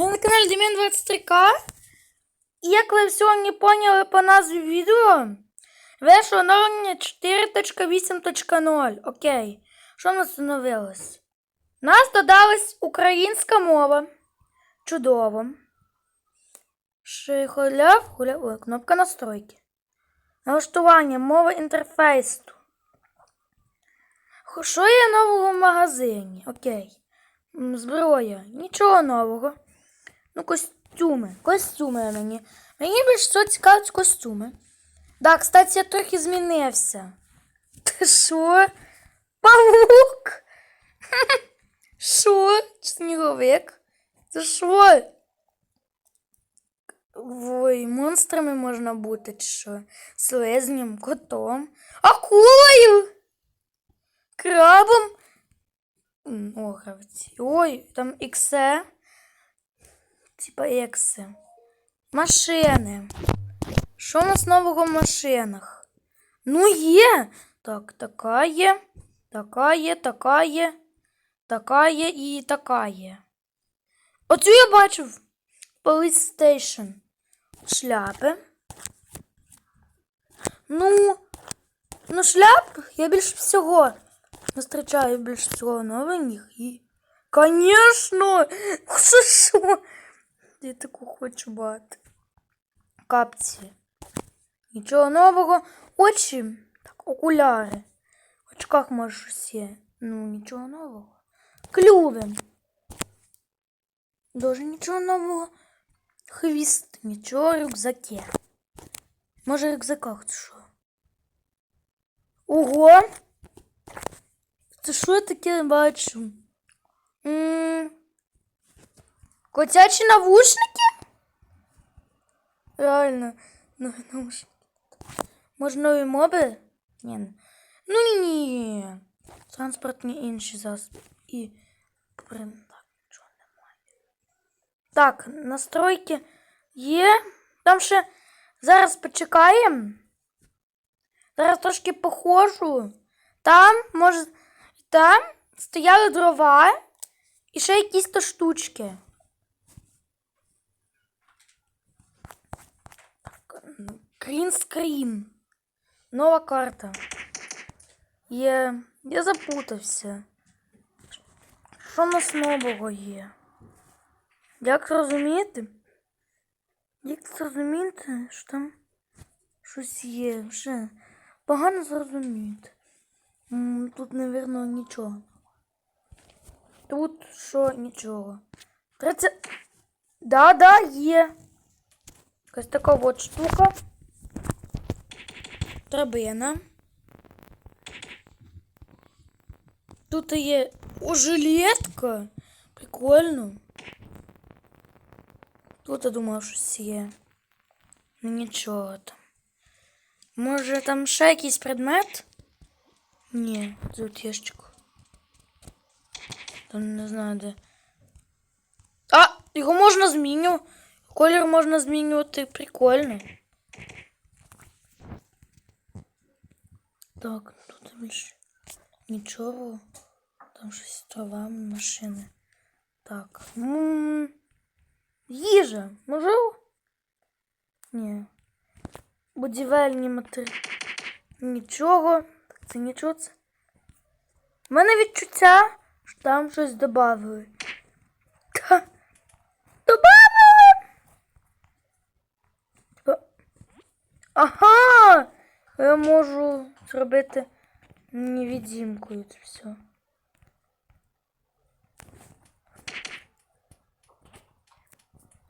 Я на каналі Дем'ян 23К. І як ви сьогодні поняли по назві відео, вийшло оновлення 4.8.0. Окей. Що в нас оновилось? У нас додалась українська мова. Чудово. Шихоляв, хуляв, ой, кнопка настройки. Налаштування мови інтерфейсу. Що є нового в магазині? Окей. Зброя. Нічого нового. Ну, костюми. Костюми мені. Мені більше всього цікавить костюми. Да, кстати, я трохи змінився. Ти що? Павук? Що? Сніговик? Це що? Ой, монстрами можна бути, чи що? Слизнем, котом, акулою, крабом. О. Ой, там іксе. Типа екси. Машини. Що у нас нового в машинах? Ну є. Так, така є, така є, така є, така є і така є. Оцю я бачив. Police Station. Шляпи. Ну, ну шляп я більше всього зустрічаю більше всього новеньких і. Конечно! Що? Я таку хочу бати. Капці. Нічого нового. Очі. Так, окуляри. В очках може щось є. Ну, нічого нового. Клюви. Дуже нічого нового. Хвіст, нічого, рюкзаки. Може, рюкзаках це що? Ого! Це що я таке бачу? м Котячі навушники? Реально, нові наушники. Може, нові моби? Ні. Ну ні. Транспортні інші засоби. І прин- так, нічого немає. Так, настройки є. Там ще зараз почекаємо. Зараз трошки похожу. Там, може, там стояли дрова і ще якісь то штучки. Screen. Нова карта. Є. Я запутався. Що в нас нового є? Як зрозуміти? Як зрозуміти, що там щось є? Вже погано зрозуміти. Тут, напевно, нічого. Тут що нічого. 30... Да, да, є. Якась така от штука. Драбина. Тут є о, жилетка. Прикольно. Тут я думав, щось є. Ну нічого там. Може там ще якийсь предмет? Ні, тут ящик. Там не знаю де. А! Його можна змінювати. Колір можна змінювати. Прикольно. Так, тут більше нічого. Там щось трава, машини. Так. м їжа. Можливо? Ні. Будівельні матеріали. Нічого. Так, це нічого це. У мене відчуття, що там щось додали. Та. Добавили! Ага! Я можу зробити невидимкою це все.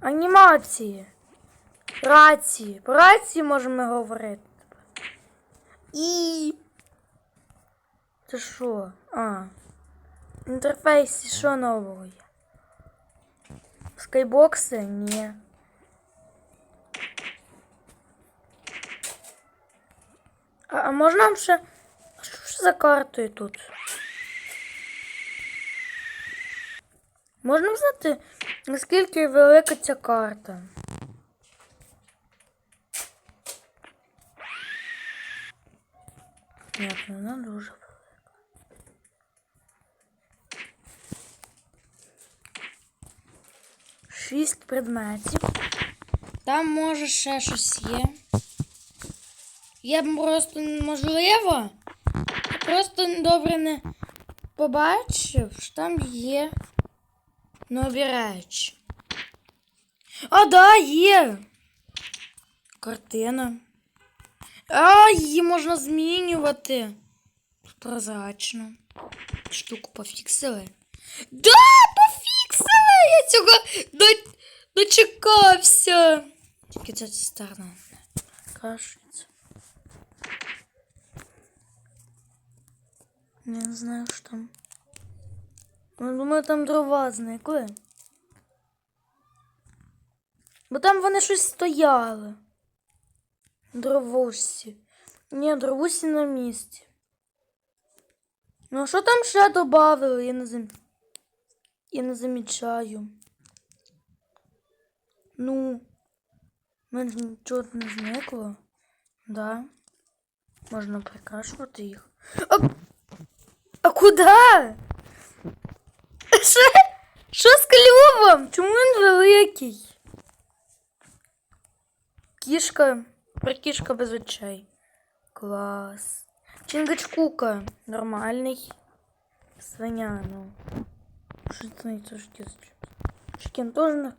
Анімації. Рації. Про рації можемо говорити. І. Це що? А. Інтерфейсі що нового є? Скайбокси? Ні. А, а можна ще. А що ж за картою тут? Можна знати, наскільки велика ця карта? Ні, вона дуже велика. шість предметів. Там може ще щось є. Я б просто можливо. Просто добре не побачив, що там є нові речі. А, да, є. Картина. А, її можна змінювати. Прозрачно. Штуку пофіксили. Да, пофіксили! Я цього до... дочекався. Тільки ця сторона крашиться. Не знаю, що там. Ну, думаю, там дрова зникли. Бо там вони щось стояли. Дровусі. Ні, дровусі на місці. Ну, а що там ще додали? Я не зам... Я не замічаю. Ну, мене нічого не зникло. Да. Можна прикрашувати їх. А, а куди? Що? Що з клювом? Чому він великий? Кішка. Прикішка без очей. Клас. Чингачкука. Нормальний. Свиня, ну. Що це? Чикен теж не.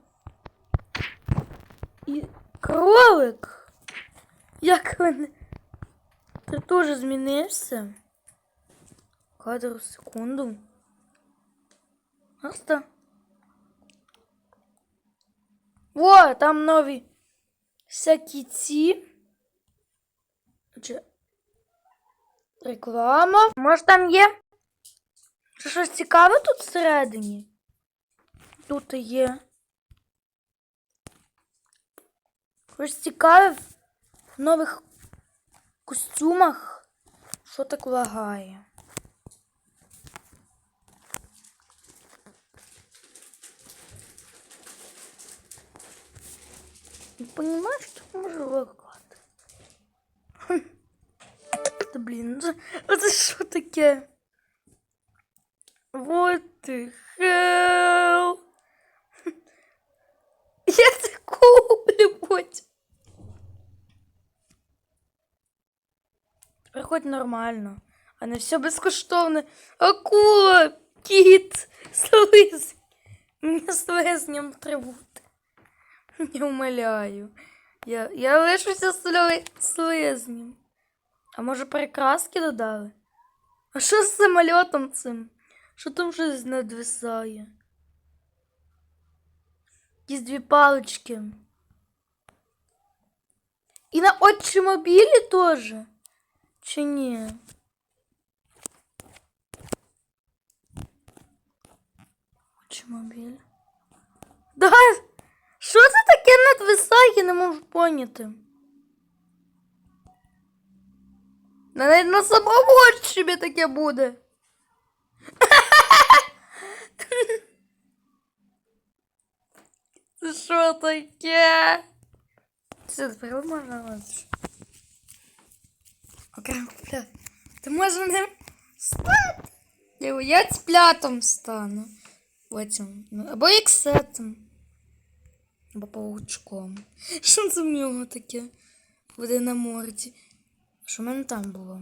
І кролик. Як він? Ти теж змінився? Кадр секунду. Просто. О, там нові всякі ці. Чи... Реклама. Може там є? Що щось цікаве тут всередині? Тут є. Щось цікаве в нових костюмах. Що так лагає? Не понимаешь, что може лагати? Хм. Та блін, це, це що таке? What the hell? Я куплю потім. Приходь нормально, а не все безкоштовне. Акула, кіт, слизь. Мені слизням треба бути. Не умоляю. Я, я лишуся сли, слизнем. А може прикраски додали? А що з самольотом цим? Що там щось надвисає? Якісь дві палички. І на отчимобілі теж? Чи ні? Отчимобіль. Да! Що це таке надвисає, не можу поняти. Навіть на самому отчимі таке буде. Це що таке? Все, тепер можна лазити. Окремо пля. Ти можна не стати. Я, цплятом стану. Потім. Ну, або іксетом. Або паучком. Що це в нього таке? Буде на морді. Що в мене там було?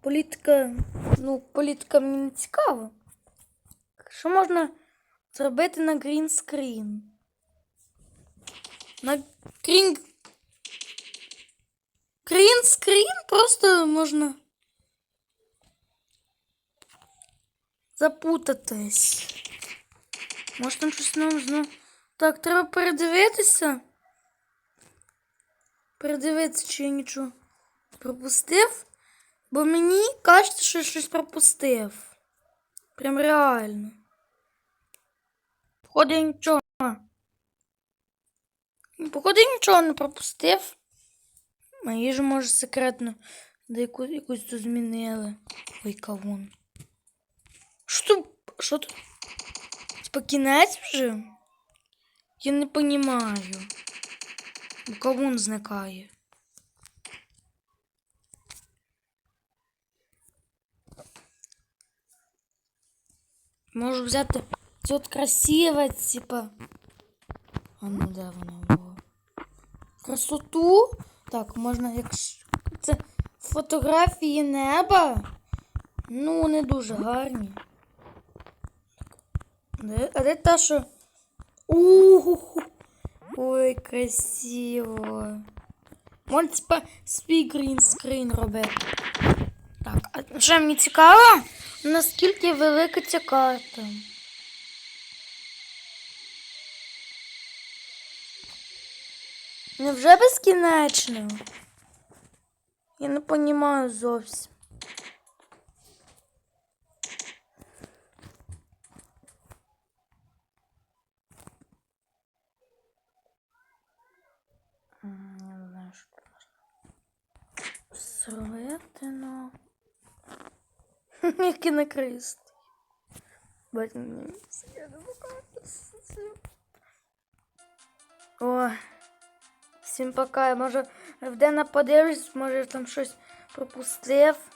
Політика. Ну, політика мені не цікава. Що можна зробити на грінскрін? На грін... Грінскрін просто можна запутатись. Може там щось нам знову. Так, треба передивитися. Передивитися, чи я нічого пропустив. Бо мені кажеться, що я щось пропустив. Прям реально. Походу, я нічого. Походу, я нічого не пропустив. А їжу, може, секретно де яку, якусь тут змінили. Ой, кавун. Що тут? Що тут? Типа кінець вже? Я не понімаю. Бо кавун зникає. Можу взяти Це от типа. А ну де воно було? Красоту? Так, можна якщо. Це фотографії неба. Ну, не дуже гарні. Де, а де та, що? Ой, красиво. Типа свій грінскрін робити. Так, а ще мені цікаво, наскільки велика ця карта. Невже безкінечно? Я не розумію зовсім. Не знаю, що тут можна но ну. Який накрист. Бать мені не. О, всім пока. Може в Дена подивлюсь, може там щось пропустив.